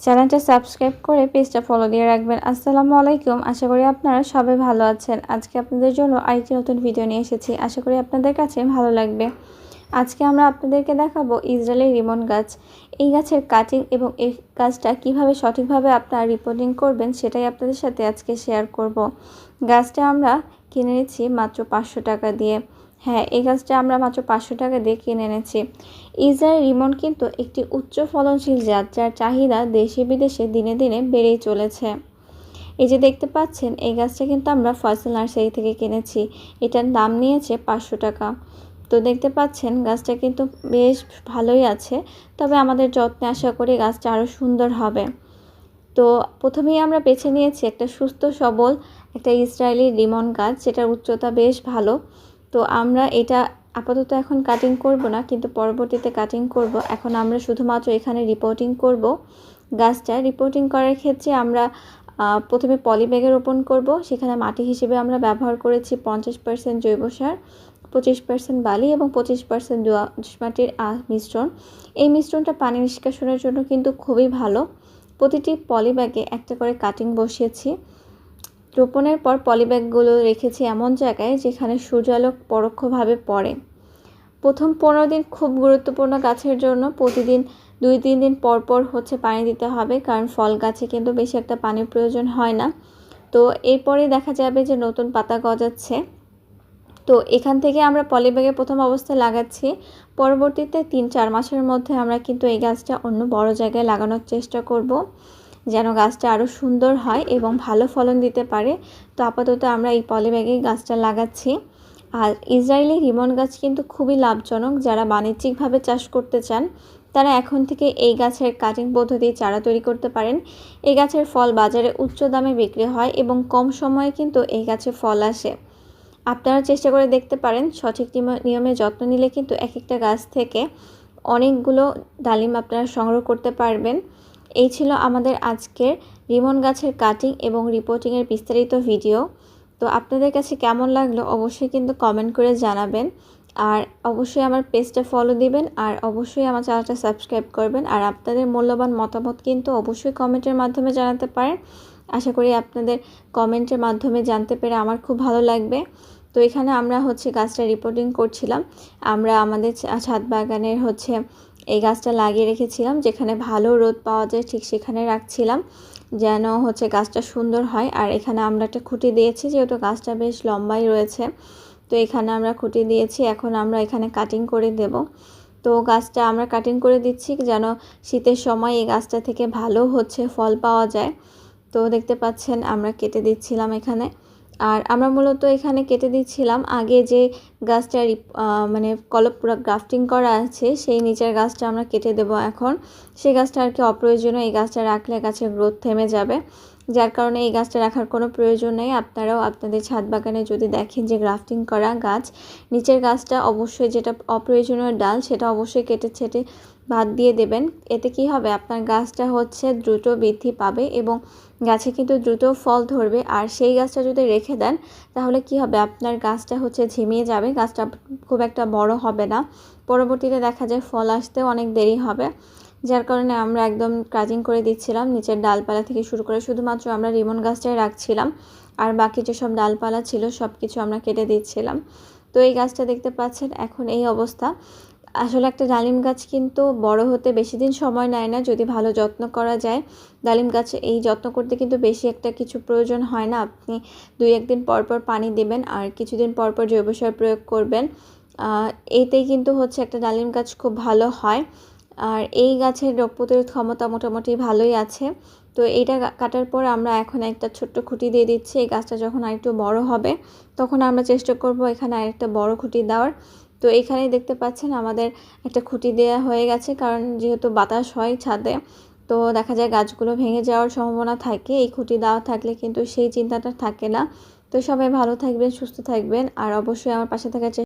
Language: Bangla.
চ্যানেলটা সাবস্ক্রাইব করে পেজটা ফলো দিয়ে রাখবেন। আসসালামু আলাইকুম। আশা করি আপনারা সবাই ভালো আছেন। আজকে আপনাদের জন্য আরেকটি নতুন ভিডিও নিয়ে এসেছি। আশা করি আপনাদের কাছে ভালো লাগবে। আজকে আমরা আপনাদেরকে দেখাবো ইসরায়েলের রিমন গাছ। এই গাছের কাটিং এবং এই গাছটা কীভাবে সঠিকভাবে আপনারা রিপোর্টিং করবেন সেটাই আপনাদের সাথে আজকে শেয়ার করব। গাছটা আমরা কিনে নিচ্ছি মাত্র পাঁচশো টাকা দিয়ে। হ্যাঁ এই গাছটা আমরা মাত্র পাঁচশো টাকা দিয়ে কিনে এনেছি। ইসরায়েল রিমন কিন্তু একটি উচ্চ ফলনশীল জাত, যার চাহিদা দেশে বিদেশে দিনে দিনে বেড়েই চলেছে। এই যে দেখতে পাচ্ছেন, এই গাছটা কিন্তু আমরা ফসল নার্সারি থেকে কিনেছি। এটার দাম নিয়েছে পাঁচশো টাকা। তো দেখতে পাচ্ছেন, গাছটা কিন্তু বেশ ভালোই আছে, তবে আমাদের যত্নে আশা করি গাছটা আরও সুন্দর হবে। তো প্রথমেই আমরা বেছে নিয়েছি একটা সুস্থ, সবল, একটা ইসরায়েলি লিমন গাছ, যেটার উচ্চতা বেশ ভালো। তো আমরা এটা আপাতত এখন কাটিং করব না, কিন্তু পরবর্তীতে কাটিং করব। এখন আমরা শুধুমাত্র এখানে রিপোর্টিং করব। গাছটা রিপোর্টিং করার ক্ষেত্রে আমরা প্রথমে পলিব্যাগে রোপণ করব। সেখানে মাটি হিসেবে আমরা ব্যবহার করেছি পঞ্চাশ পার্সেন্ট জৈব সার, পঁচিশ পার্সেন্ট বালি এবং পঁচিশ পার্সেন্ট দোআঁশ মাটির মিশ্রণ। এই মিশ্রণটা পানি নিষ্কাশনের জন্য কিন্তু খুবই ভালো। প্রতিটি পলিব্যাগে একটা করে কাটিং বসিয়েছি। রোপণের পর পলিব্যাগগুলো রেখেছি এমন জায়গায় যেখানে সূর্যালোক পরোক্ষভাবে পড়ে। প্রথম পনেরো দিন খুব গুরুত্বপূর্ণ গাছের জন্য। প্রতিদিন দুই, তিন দিন পর পর হচ্ছে পানি দিতে হবে, কারণ ফল গাছে কিন্তু বেশি একটা পানির প্রয়োজন হয় না। তো এরপরে দেখা যাবে যে নতুন পাতা গজাচ্ছে। তো এখান থেকে আমরা পলিব্যাগে প্রথম অবস্থায় লাগাচ্ছি। পরবর্তীতে তিন, চার মাসের মধ্যে আমরা কিন্তু এই গাছটা অন্য বড় জায়গায় লাগানোর চেষ্টা করব। যেন গাছটা আরও সুন্দর হয় এবং ভালো ফলন দিতে পারে। তো আপাতত আমরা এই পলিব্যাগেই গাছটা লাগাচ্ছি। আর ইসরায়েলি রিমন গাছ কিন্তু খুবই লাভজনক। যারা বাণিজ্যিকভাবে চাষ করতে চান, তারা এখন থেকে এই গাছের কাটিং পদ্ধতি চারা তৈরি করতে পারেন। এই গাছের ফল বাজারে উচ্চ দামে বিক্রি হয় এবং কম সময়ে কিন্তু এই গাছে ফল আসে। আপনারা চেষ্টা করে দেখতে পারেন। সঠিক নিয়মে যত্ন নিলে কিন্তু এক একটা গাছ থেকে অনেকগুলো ডালিম আপনারা সংগ্রহ করতে পারবেন। এই ছিল আমাদের আজকের রিমন গাছের কাটিং এবং রিপোর্টিংয়ের বিস্তারিত ভিডিও তো আপনাদের কাছে কেমন লাগল অবশ্যই কিন্তু কমেন্ট করে জানাবেন। আর অবশ্যই আমার পেজটা ফলো দিবেন আর অবশ্যই আমার চ্যানেলটা সাবস্ক্রাইব করবেন। আর আপনাদের মূল্যবান মতামত কিন্তু অবশ্যই কমেন্টের মাধ্যমে জানাতে পারেন। আশা করি আপনাদের কমেন্টের মাধ্যমে জানতে পেরে আমার খুব ভালো লাগবে। তো এখানে আমরা হচ্ছে গাছটা রিপোর্টিং করছিলাম। আমরা আমাদের ছাদ বাগানের হচ্ছে এই গাছটা লাগিয়ে রেখেছিলাম, যেখানে ভালো রোদ পাওয়া যায় ঠিক সেখানে রাখছিলাম, যেন হচ্ছে গাছটা সুন্দর হয়। আর এখানে আমরা একটা খুঁটি দিয়েছি, যেহেতু গাছটা বেশ লম্বাই রয়েছে, তো এখানে আমরা খুঁটি দিয়েছি। এখন আমরা এখানে কাটিং করে দেব। তো গাছটা আমরা কাটিং করে দিচ্ছি, যেন শীতের সময় এই গাছটা থেকে ভালো হচ্ছে ফল পাওয়া যায়। তো দেখতে পাচ্ছেন, আমরা কেটে দিচ্ছিলাম এখানে। আর আমরা মূলত এখানে কেটে দিচ্ছিলাম। আগে যে গাছটা মানে কলপ গ্রাফটিং করা আছে, সেই নিচের গাছটা আমরা কেটে দেব এখন। সেই গাছটা আর কি অপ্রয়োজনীয়, এই গাছটা রাখলে গাছের গ্রোথ থেমে যাবে। যার কারণে এই গাছটা রাখার কোনো প্রয়োজন নেই। আপনারাও আপনাদের ছাদ বাগানে যদি দেখেন যে গ্রাফটিং করা গাছ, নিচের গাছটা অবশ্যই যেটা অপ্রয়োজনীয় ডাল, সেটা অবশ্যই কেটে ছেটে বাদ দিয়ে দেবেন। এতে কি হবে? আপনার গাছটা হচ্ছে দ্রুত বৃদ্ধি পাবে এবং গাছে কিন্তু দ্রুত ফল ধরবে। আর সেই গাছটা যদি রেখে দেন, তাহলে কি হবে? আপনার গাছটা হচ্ছে ঝিমিয়ে যাবে। গাছটা খুব একটা বড় হবে না। পরবর্তীতে দেখা যায় ফল আসতেও অনেক দেরি হবে। যার কারণে আমরা একদম কাজিং করে দিচ্ছিলাম। নিচের ডালপালা থেকে শুরু করে শুধুমাত্র আমরা রিমন গাছটাই রাখছিলাম। আর বাকি যেসব ডালপালা ছিল সব কিছু আমরা কেটে দিচ্ছিলাম। তো এই গাছটা দেখতে পাচ্ছেন, এখন এই অবস্থা। আসলে একটা ডালিম গাছ কিন্তু বড় হতে বেশি দিন সময় নেয় না, যদি ভালো যত্ন করা যায়। ডালিম গাছ এই যত্ন করতে কিন্তু বেশি একটা কিছু প্রয়োজন হয় না। আপনি দুই একদিন পর পর পানি দেবেন আর কিছুদিন পর পর জৈব সার প্রয়োগ করবেন। এতেই কিন্তু হচ্ছে একটা ডালিম গাছ খুব ভালো হয়। আর এই গাছের রোগ প্রতিরোধ ক্ষমতা মোটামুটি ভালোই আছে। তো এইটা কাটার পর আমরা এখন একটা ছোট্ট খুঁটি দিয়ে দিচ্ছি। এই গাছটা যখন আরেকটু বড় হবে, তখন আমরা চেষ্টা করব এখানে আরেকটা বড় খুঁটি দেওয়ার। তো এখানেই দেখতে পাচ্ছেন আমাদের একটা খুঁটি দেয়া হয়ে গেছে, কারণ যেহেতু বাতাস হয় ছাদে, তো দেখা যায় গাছগুলো ভেঙে যাওয়ার সম্ভাবনা থাকে। এই খুঁটি দেওয়া থাকলে কিন্তু সেই চিন্তাটা থাকে না। তো সবাই ভালো থাকবেন, সুস্থ থাকবেন, আর অবশ্যই আমার পাশে থাকার